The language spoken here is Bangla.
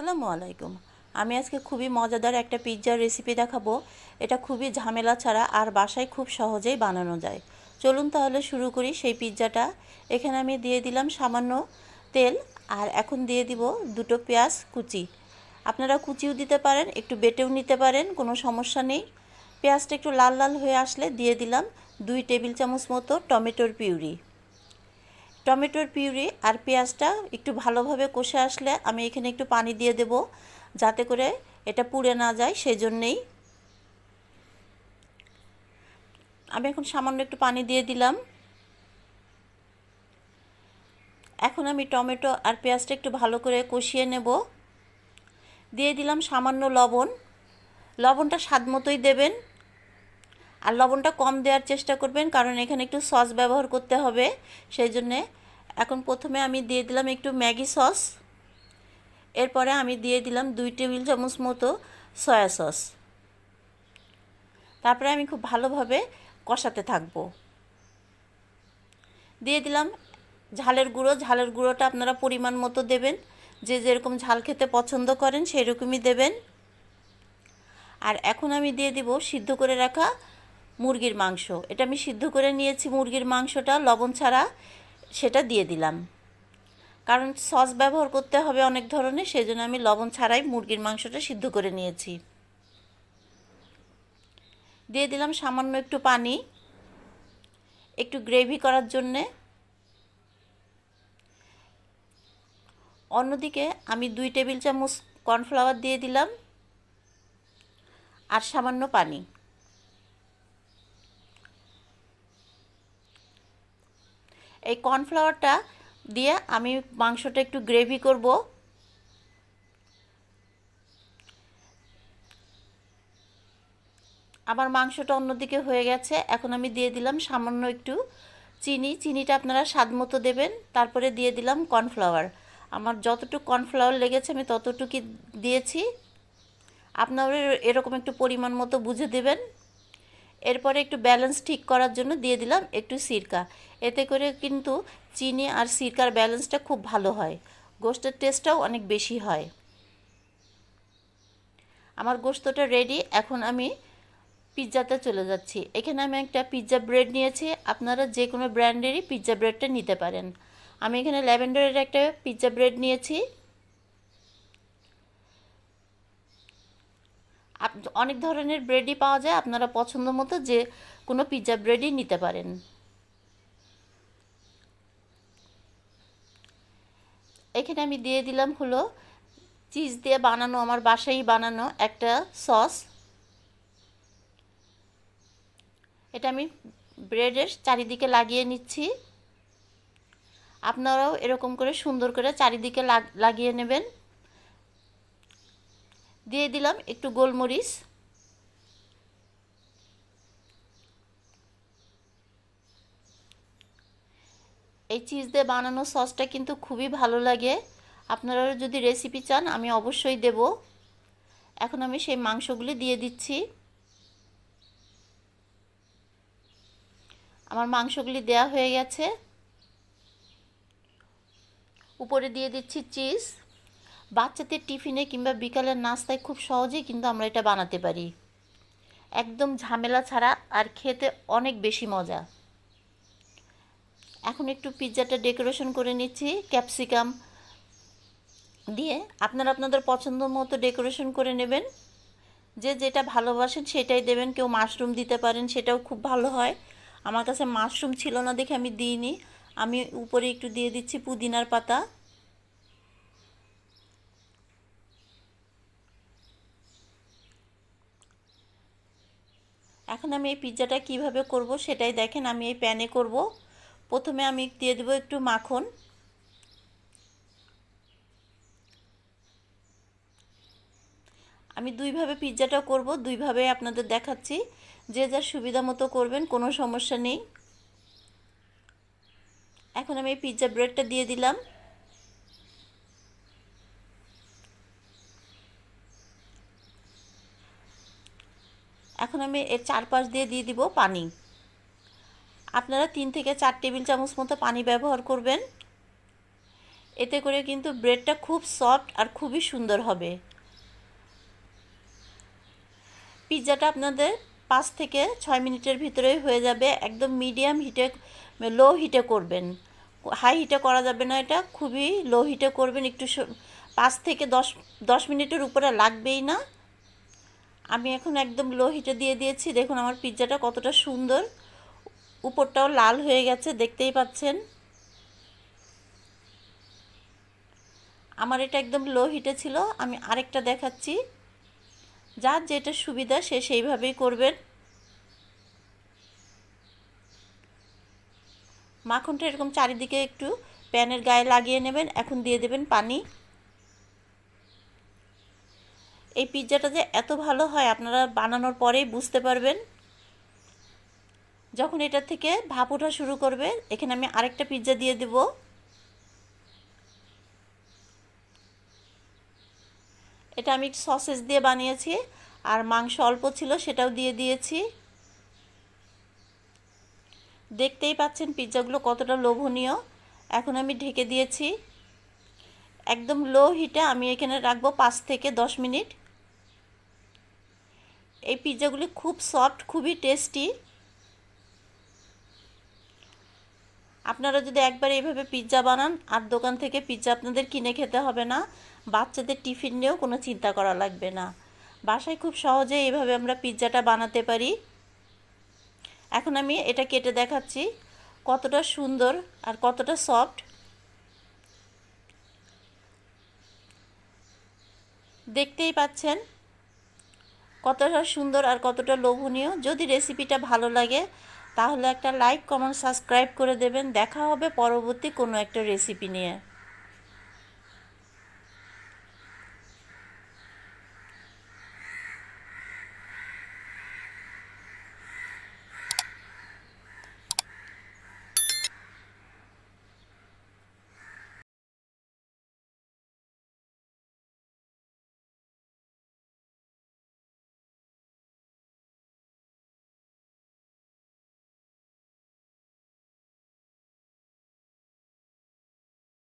আসসালামু আলাইকুম। আমি আজকে খুবই মজাদার একটা পিৎজার রেসিপি দেখাবো। এটা খুবই ঝামেলা ছাড়া আর বাসায় খুব সহজেই বানানো যায়। চলুন তাহলে শুরু করি সেই পিৎজাটা। এখানে আমি দিয়ে দিলাম সামান্য তেল আর এখন দিয়ে দিব দুটো পেঁয়াজ কুচি। আপনারা কুচিও দিতে পারেন, একটু বেটেও নিতে পারেন, কোনো সমস্যা নেই। পেঁয়াজটা একটু লাল লাল হয়ে আসলে দিয়ে দিলাম দুই টেবিল চামচ মতো টমেটোর পিউরি। টমেটোর পিউরি আর পেঁয়াজটা একটু ভালোভাবে কষে আসলে আমি এখানে একটু পানি দিয়ে দেব যাতে করে এটা পুড়ে না যায় সেই জন্যেই আমি এখন সামান্য একটু পানি দিয়ে দিলাম। এখন আমি টমেটো আর পেঁয়াজটা একটু ভালো করে কষিয়ে নেব। দিয়ে দিলাম সামান্য লবণ। লবণটা স্বাদ মতোই দেবেন। আর লবণটা কম দেওয়ার চেষ্টা করবেন, কারণ এখানে একটু সস ব্যবহার করতে হবে সেই জন্যে এখন প্রথমে আমি দিয়ে দিলাম একটু ম্যাগি সস। এরপরে আমি দিয়ে দিলাম দুই টেবিল চামচ মতো সয়া সস। তারপরে আমি খুব ভালোভাবে কষাতে থাকব। দিয়ে দিলাম ঝালের গুঁড়ো। ঝালের গুঁড়োটা আপনারা পরিমাণ মতো দেবেন। যে যেরকম ঝাল খেতে পছন্দ করেন সেই রকমই দেবেন। আর এখন আমি দিয়ে দিব সিদ্ধ করে রাখা মুরগির মাংস। এটা আমি সিদ্ধ করে নিয়েছি মুরগির মাংসটা। লবণ ছাড়া সেটা দিয়ে দিলাম। কারণ সস ব্যবহার করতে হবে অনেক ধরনের সেই জন্য আমি লবণ ছাড়াই মুরগির মাংসটা সিদ্ধ করে নিয়েছি। দিয়ে দিলাম সামান্য একটু পানি, একটু গ্রেভি করার জন্যে। অন্যদিকে আমি দুই টেবিল চামচ কর্নফ্লাওয়ার দিয়ে দিলাম, আর সামান্য পানি। এই কর্নফ্লাওয়ারটা দিয়ে আমি মাংসটা একটু গ্রেভি করব। আমার মাংসটা অন্যদিকে হয়ে গেছে। এখন আমি দিয়ে দিলাম সামান্য একটু চিনি। চিনিটা আপনারা স্বাদ মতো দেবেন। তারপরে দিয়ে দিলাম কর্নফ্লাওয়ার। আমার যতটুকু কর্নফ্লাওয়ার লেগেছে আমি ততটুকু দিয়েছি। আপনারা এরকম একটু পরিমাণ মতো বুঝে দেবেন। এরপরে একটু ব্যালেন্স ঠিক করার জন্য দিয়ে দিলাম একটু সিরকা। এতে করে কিন্তু চিনি আর সিরকার ব্যালেন্সটা খুব ভালো হয়। গোস্তের টেস্টটাও অনেক বেশি হয়। আমার গোস্তটা রেডি এখন আমি পিৎজাতে চলে যাচ্ছি। এখানে আমি একটা পিৎজা ব্রেড নিয়েছি, আপনারা যে কোনো ব্র্যান্ডেরই পিৎজা ব্রেডটা নিতে পারেন। আমি এখানে ল্যাভেন্ডারের একটা পিৎজা ব্রেড নিয়েছি। অনেক ধরনের ব্রেডই পাওয়া যায় আপনারা পছন্দ মতো যে কোনো পিৎজা ব্রেডই নিতে পারেন। এখানে আমি দিয়ে দিলাম হলো চিজ দিয়ে বানানো, আমার বাসায় বানানো একটা সস এটা আমি ব্রেডের চারিদিকে লাগিয়ে নিচ্ছি। আপনারাও এরকম করে সুন্দর করে চারিদিকে লাগিয়ে নেবেন। দিয়ে দিলাম একটু গোলমরিচ। এই চিজ দিয়ে বানানো সসটা কিন্তু খুবই ভালো লাগে। আপনারা যদি রেসিপি চান, আমি অবশ্যই দেব। এখন আমি সেই মাংসগুলি দিয়ে দিচ্ছি। আমার মাংসগুলি দেয়া হয়ে গেছে। উপরে দিয়ে দিচ্ছি চিজ। বাচ্চাদের টিফিনে কিংবা বিকালের নাস্তায় খুব সহজেই কিন্তু আমরা এটা বানাতে পারি। একদম ঝামেলা ছাড়া আর খেতে অনেক বেশি মজা। এখন একটু পিৎজাটা ডেকোরেশন করে নিচ্ছি, ক্যাপসিকাম দিয়ে। আপনারা আপনাদের পছন্দ মতো ডেকোরেশন করে নেবেন। যে যেটা ভালোবাসেন সেটাই দেবেন, কেউ মাশরুম দিতে পারেন সেটাও খুব ভালো হয়। আমার কাছে মাশরুম ছিল না দেখে আমি দিইনি। আমি উপরে একটু দিয়ে দিচ্ছি পুদিনার পাতা। এখন আমি এই পিৎজাটা কীভাবে করব সেটাই দেখেন, আমি এই প্যানে করব। প্রথমে আমি দিয়ে দেবো একটু মাখন। আমি দুইভাবে পিৎজাটা করব, দুইভাবে আপনাদের দেখাচ্ছি। যে যার সুবিধা মতো করবেন, কোনো সমস্যা নেই। এখন আমি পিৎজা ব্রেডটা দিয়ে দিলাম। এখন আমি এর চারপাশ দিয়ে দিয়ে দিব পানি। আপনারা তিন থেকে চার টেবিল চামচ মতো পানি ব্যবহার করবেন। এতে করে কিন্তু ব্রেডটা খুব সফট আর খুবই সুন্দর হবে। পিৎজাটা আপনাদের পাঁচ থেকে ছয় মিনিটের ভিতরেই হয়ে যাবে। একদম মিডিয়াম হিটে, লো হিটে করবেন। হাই হিটে করা যাবে না এটা, খুবই লো হিটে করবেন। একটু পাঁচ থেকে দশ দশ মিনিটের উপরে লাগবেই না। আমি এখন একদম লো হিটে দিয়ে দিয়েছি। দেখুন আমার পিৎজাটা কতটা সুন্দর। উপরটাও লাল হয়ে গেছে, দেখতেই পাচ্ছেন। আমার এটা একদম লো হিটে ছিল। আমি আরেকটা দেখাচ্ছি। যার যেটা সুবিধা সে সেইভাবেই করবেন। মাখনটা এরকম চারিদিকে একটু প্যানের গায়ে লাগিয়ে নেবেন। এখন দিয়ে দেবেন পানি। এই পিৎজাটা যে এত ভালো হয়, আপনারা বানানোর পরেই বুঝতে পারবেন। যখন এটা থেকে ভাপ ওঠা শুরু করবে, এখানে আমি আরেকটা পিৎজা দিয়ে দেব। এটা আমি সসেস দিয়ে বানিয়েছি, আর মাংস অল্প ছিল সেটাও দিয়ে দিয়েছি। দেখতেই পাচ্ছেন পিৎজাগুলো কতটা লোভনীয়। এখন আমি ঢেকে দিয়েছি। একদম লো হিটে আমি এখানে রাখব পাঁচ থেকে দশ মিনিট। এই পিৎজাগুলি খুব সফট, খুবই টেস্টি। আপনারা যদি একবার এইভাবে পিৎজা বানান, আর দোকান থেকে পিৎজা আপনাদের কিনে খেতে হবে না, বাচ্চাদের টিফিন নিয়েও কোনো চিন্তা করা লাগবে না। বাসায় খুব সহজে এইভাবে আমরা পিৎজাটা বানাতে পারি। এখন আমি এটা কেটে দেখাচ্ছি, কতটা সুন্দর আর কতটা সফট। দেখতেই পাচ্ছেন কতটা সুন্দর আর কতটা লোভনীয়। যদি রেসিপিটা ভালো লাগে, তাহলে একটা লাইক কমেন্ট সাবস্ক্রাইব করে দেবেন। দেখা হবে পরবর্তী কোনো একটা রেসিপি নিয়ে।